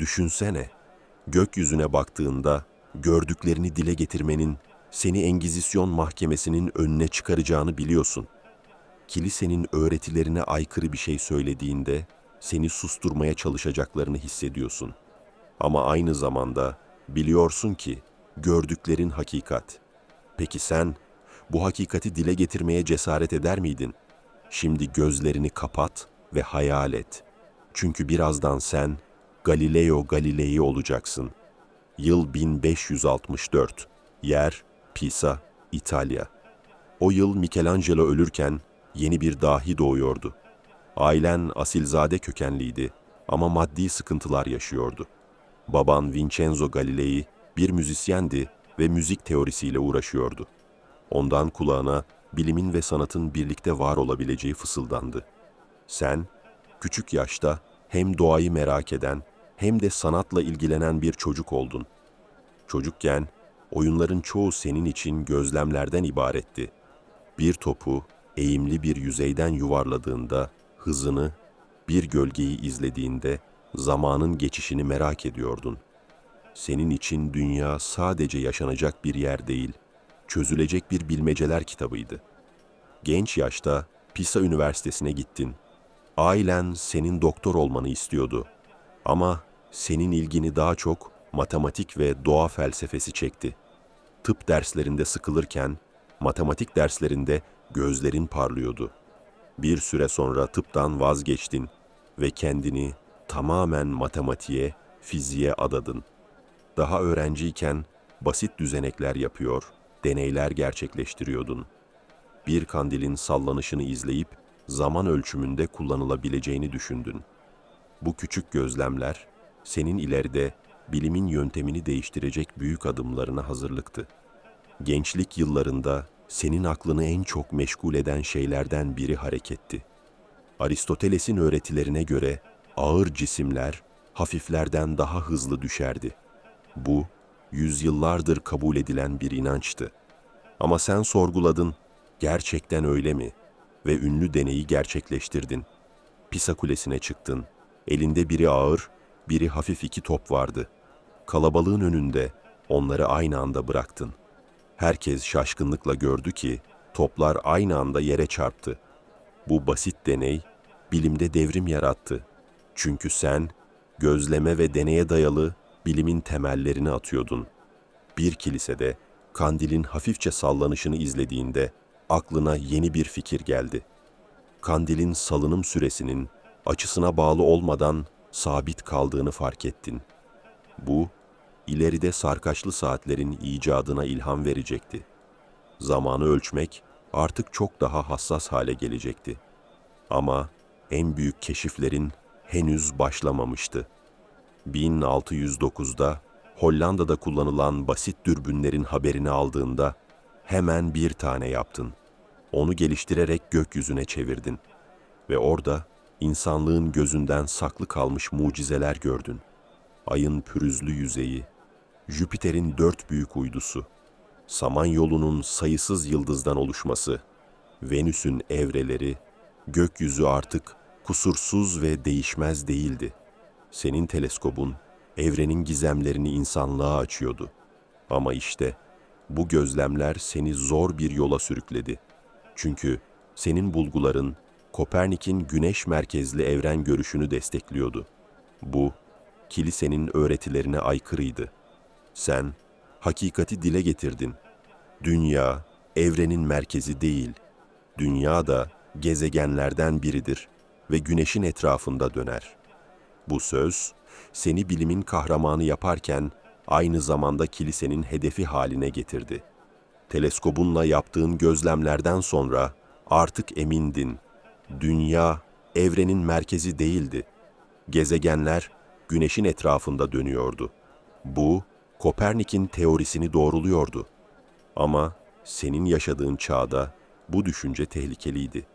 Düşünsene, gökyüzüne baktığında gördüklerini dile getirmenin seni Engizisyon mahkemesinin önüne çıkaracağını biliyorsun. Kilisenin öğretilerine aykırı bir şey söylediğinde seni susturmaya çalışacaklarını hissediyorsun. Ama aynı zamanda biliyorsun ki gördüklerin hakikat. Peki sen bu hakikati dile getirmeye cesaret eder miydin? Şimdi gözlerini kapat ve hayal et. Çünkü birazdan sen Galileo Galilei olacaksın. Yıl 1564. Yer Pisa, İtalya. O yıl Michelangelo ölürken yeni bir dahi doğuyordu. Ailen asilzade kökenliydi ama maddi sıkıntılar yaşıyordu. Baban Vincenzo Galilei bir müzisyendi ve müzik teorisiyle uğraşıyordu. Ondan kulağına bilimin ve sanatın birlikte var olabileceği fısıldandı. Sen, küçük yaşta hem doğayı merak eden hem de sanatla ilgilenen bir çocuk oldun. Çocukken oyunların çoğu senin için gözlemlerden ibaretti. Bir topu eğimli bir yüzeyden yuvarladığında hızını, bir gölgeyi izlediğinde zamanın geçişini merak ediyordun. Senin için dünya sadece yaşanacak bir yer değil, çözülecek bir bilmeceler kitabıydı. Genç yaşta Pisa Üniversitesi'ne gittin. Ailen senin doktor olmanı istiyordu. Ama senin ilgini daha çok matematik ve doğa felsefesi çekti. Tıp derslerinde sıkılırken matematik derslerinde gözlerin parlıyordu. Bir süre sonra tıptan vazgeçtin ve kendini tamamen matematiğe, fiziğe adadın. Daha öğrenciyken basit düzenekler yapıyor, deneyler gerçekleştiriyordun. Bir kandilin sallanışını izleyip zaman ölçümünde kullanılabileceğini düşündün. Bu küçük gözlemler senin ileride bilimin yöntemini değiştirecek büyük adımlarına hazırlıktı. Gençlik yıllarında senin aklını en çok meşgul eden şeylerden biri hareketti. Aristoteles'in öğretilerine göre ağır cisimler hafiflerden daha hızlı düşerdi. Bu, yüzyıllardır kabul edilen bir inançtı. Ama sen sorguladın, gerçekten öyle mi? Ve ünlü deneyi gerçekleştirdin. Pisa Kulesi'ne çıktın. Elinde biri ağır, biri hafif iki top vardı. Kalabalığın önünde onları aynı anda bıraktın. Herkes şaşkınlıkla gördü ki toplar aynı anda yere çarptı. Bu basit deney bilimde devrim yarattı. Çünkü sen gözleme ve deneye dayalı bilimin temellerini atıyordun. Bir kilisede kandilin hafifçe sallanışını izlediğinde aklına yeni bir fikir geldi. Kandilin salınım süresinin açısına bağlı olmadan sabit kaldığını fark ettin. Bu, ileride sarkaçlı saatlerin icadına ilham verecekti. Zamanı ölçmek artık çok daha hassas hale gelecekti. Ama en büyük keşiflerin henüz başlamamıştı. 1609'da Hollanda'da kullanılan basit dürbünlerin haberini aldığında hemen bir tane yaptın. Onu geliştirerek gökyüzüne çevirdin ve orada insanlığın gözünden saklı kalmış mucizeler gördün. Ayın pürüzlü yüzeyi, Jüpiter'in dört büyük uydusu, Samanyolu'nun sayısız yıldızdan oluşması, Venüs'ün evreleri, gökyüzü artık kusursuz ve değişmez değildi. Senin teleskobun evrenin gizemlerini insanlığa açıyordu. Ama işte bu gözlemler seni zor bir yola sürükledi. Çünkü senin bulguların Kopernik'in güneş merkezli evren görüşünü destekliyordu. Bu, kilisenin öğretilerine aykırıydı. Sen, hakikati dile getirdin. Dünya, evrenin merkezi değil. Dünya da gezegenlerden biridir ve güneşin etrafında döner. Bu söz, seni bilimin kahramanı yaparken aynı zamanda kilisenin hedefi haline getirdi. Teleskobunla yaptığın gözlemlerden sonra artık emindin. Dünya evrenin merkezi değildi. Gezegenler güneşin etrafında dönüyordu. Bu Kopernik'in teorisini doğruluyordu. Ama senin yaşadığın çağda bu düşünce tehlikeliydi.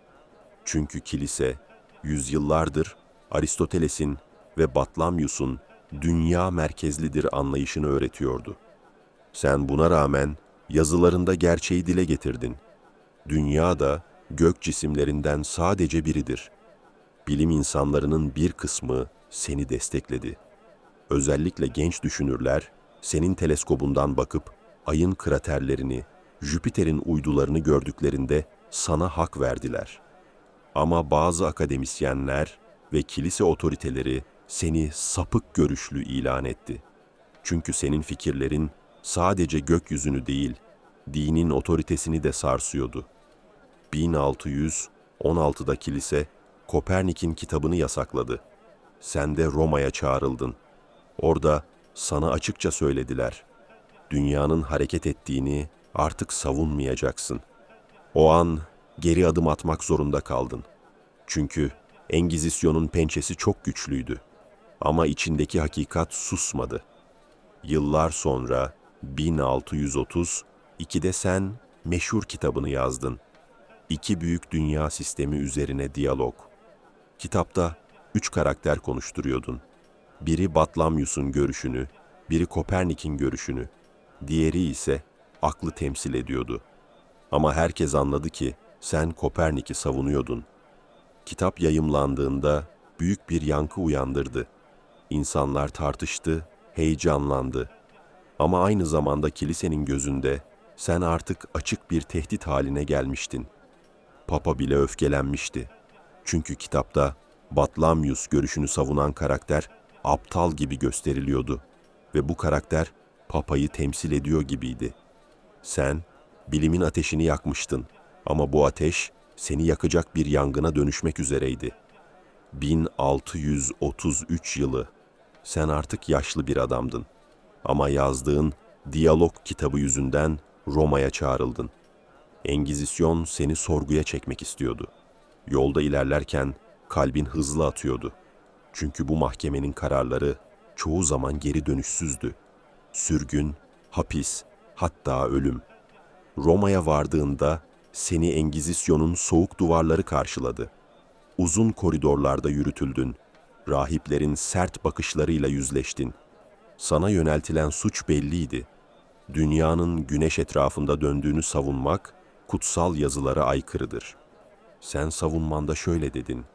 Çünkü kilise yüzyıllardır Aristoteles'in ve Batlamyus'un dünya merkezlidir anlayışını öğretiyordu. Sen buna rağmen yazılarında gerçeği dile getirdin. Dünya da gök cisimlerinden sadece biridir. Bilim insanlarının bir kısmı seni destekledi. Özellikle genç düşünürler senin teleskobundan bakıp ayın kraterlerini, Jüpiter'in uydularını gördüklerinde sana hak verdiler. Ama bazı akademisyenler ve kilise otoriteleri seni sapık görüşlü ilan etti. Çünkü senin fikirlerin sadece gökyüzünü değil, dinin otoritesini de sarsıyordu. 1616'da kilise Kopernik'in kitabını yasakladı. Sen de Roma'ya çağrıldın. Orada sana açıkça söylediler. Dünyanın hareket ettiğini artık savunmayacaksın. O an geri adım atmak zorunda kaldın. Çünkü Engizisyon'un pençesi çok güçlüydü. Ama içindeki hakikat susmadı. Yıllar sonra 1632'de sen meşhur kitabını yazdın. İki büyük dünya sistemi üzerine diyalog. Kitapta üç karakter konuşturuyordun. Biri Batlamyus'un görüşünü, biri Kopernik'in görüşünü, diğeri ise aklı temsil ediyordu. Ama herkes anladı ki sen Kopernik'i savunuyordun. Kitap yayımlandığında büyük bir yankı uyandırdı. İnsanlar tartıştı, heyecanlandı. Ama aynı zamanda kilisenin gözünde sen artık açık bir tehdit haline gelmiştin. Papa bile öfkelenmişti. Çünkü kitapta Batlamyus görüşünü savunan karakter aptal gibi gösteriliyordu ve bu karakter papayı temsil ediyor gibiydi. Sen bilimin ateşini yakmıştın ama bu ateş seni yakacak bir yangına dönüşmek üzereydi. 1633 yılı. Sen artık yaşlı bir adamdın. Ama yazdığın Diyalog kitabı yüzünden Roma'ya çağrıldın. Engizisyon seni sorguya çekmek istiyordu. Yolda ilerlerken kalbin hızlı atıyordu. Çünkü bu mahkemenin kararları çoğu zaman geri dönüşsüzdü. Sürgün, hapis, hatta ölüm. Roma'ya vardığında seni Engizisyon'un soğuk duvarları karşıladı. Uzun koridorlarda yürütüldün. Rahiplerin sert bakışlarıyla yüzleştin. Sana yöneltilen suç belliydi. Dünyanın güneş etrafında döndüğünü savunmak kutsal yazılara aykırıdır. Sen savunmanda şöyle dedin.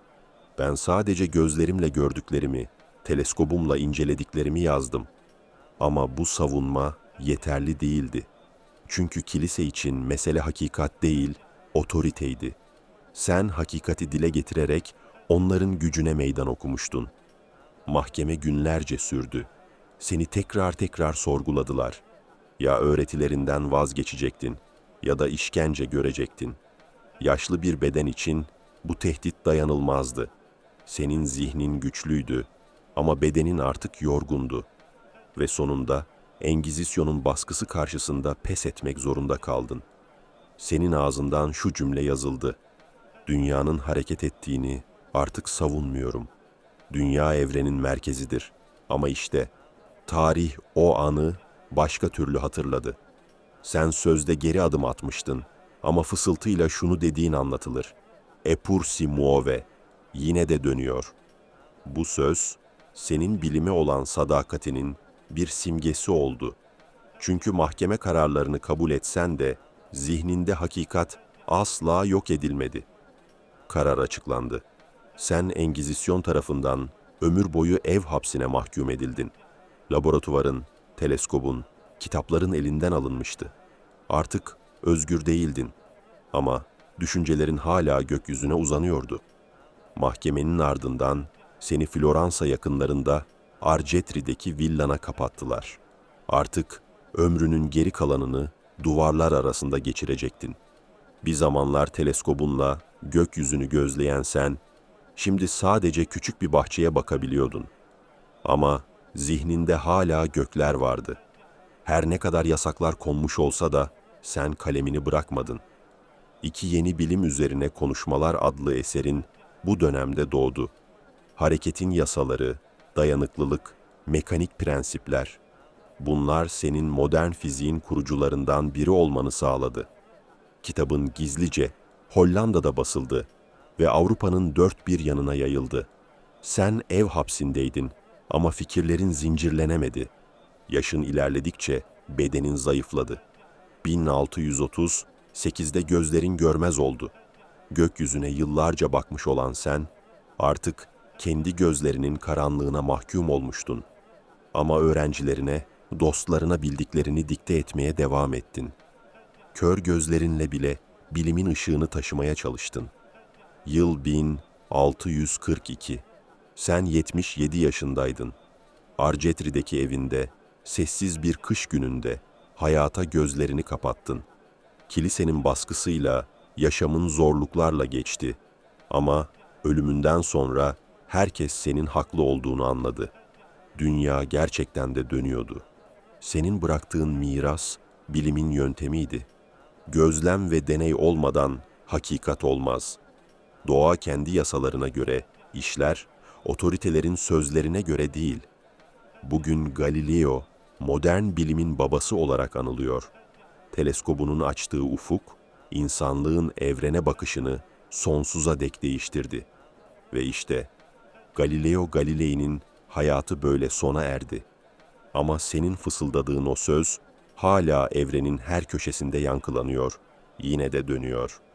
Ben sadece gözlerimle gördüklerimi, teleskobumla incelediklerimi yazdım. Ama bu savunma yeterli değildi. Çünkü kilise için mesele hakikat değil, otoriteydi. Sen hakikati dile getirerek onların gücüne meydan okumuştun. Mahkeme günlerce sürdü. Seni tekrar tekrar sorguladılar. Ya öğretilerinden vazgeçecektin ya da işkence görecektin. Yaşlı bir beden için bu tehdit dayanılmazdı. Senin zihnin güçlüydü ama bedenin artık yorgundu. Ve sonunda Engizisyon'un baskısı karşısında pes etmek zorunda kaldın. Senin ağzından şu cümle yazıldı. Dünyanın hareket ettiğini artık savunmuyorum. Dünya evrenin merkezidir. Ama işte tarih o anı başka türlü hatırladı. Sen sözde geri adım atmıştın ama fısıltıyla şunu dediğin anlatılır. Epur si muove, yine de dönüyor. Bu söz, senin bilime olan sadakatinin bir simgesi oldu. Çünkü mahkeme kararlarını kabul etsen de zihninde hakikat asla yok edilmedi. Karar açıklandı. Sen Engizisyon tarafından ömür boyu ev hapsine mahkum edildin. Laboratuvarın, teleskobun, kitapların elinden alınmıştı. Artık özgür değildin. Ama düşüncelerin hala gökyüzüne uzanıyordu. Mahkemenin ardından seni Floransa yakınlarında Arcetri'deki villana kapattılar. Artık ömrünün geri kalanını duvarlar arasında geçirecektin. Bir zamanlar teleskobunla gökyüzünü gözleyen sen, şimdi sadece küçük bir bahçeye bakabiliyordun. Ama zihninde hala gökler vardı. Her ne kadar yasaklar konmuş olsa da sen kalemini bırakmadın. İki Yeni Bilim Üzerine Konuşmalar adlı eserin bu dönemde doğdu. Hareketin yasaları, dayanıklılık, mekanik prensipler. Bunlar senin modern fiziğin kurucularından biri olmanı sağladı. Kitabın gizlice Hollanda'da basıldı ve Avrupa'nın dört bir yanına yayıldı. Sen ev hapsindeydin ama fikirlerin zincirlenemedi. Yaşın ilerledikçe bedenin zayıfladı. 1638'de gözlerin görmez oldu. Gökyüzüne yıllarca bakmış olan sen artık kendi gözlerinin karanlığına mahkum olmuştun. Ama öğrencilerine, dostlarına bildiklerini dikte etmeye devam ettin. Kör gözlerinle bile bilimin ışığını taşımaya çalıştın. Yıl 1642. Sen 77 yaşındaydın. Arcetri'deki evinde, sessiz bir kış gününde hayata gözlerini kapattın. Kilisenin baskısıyla, yaşamın zorluklarla geçti. Ama ölümünden sonra herkes senin haklı olduğunu anladı. Dünya gerçekten de dönüyordu. Senin bıraktığın miras bilimin yöntemiydi. Gözlem ve deney olmadan hakikat olmaz. Doğa kendi yasalarına göre işler, otoritelerin sözlerine göre değil. Bugün Galileo modern bilimin babası olarak anılıyor. Teleskobunun açtığı ufuk, insanlığın evrene bakışını sonsuza dek değiştirdi. Ve işte Galileo Galilei'nin hayatı böyle sona erdi. Ama senin fısıldadığın o söz hala evrenin her köşesinde yankılanıyor, yine de dönüyor.''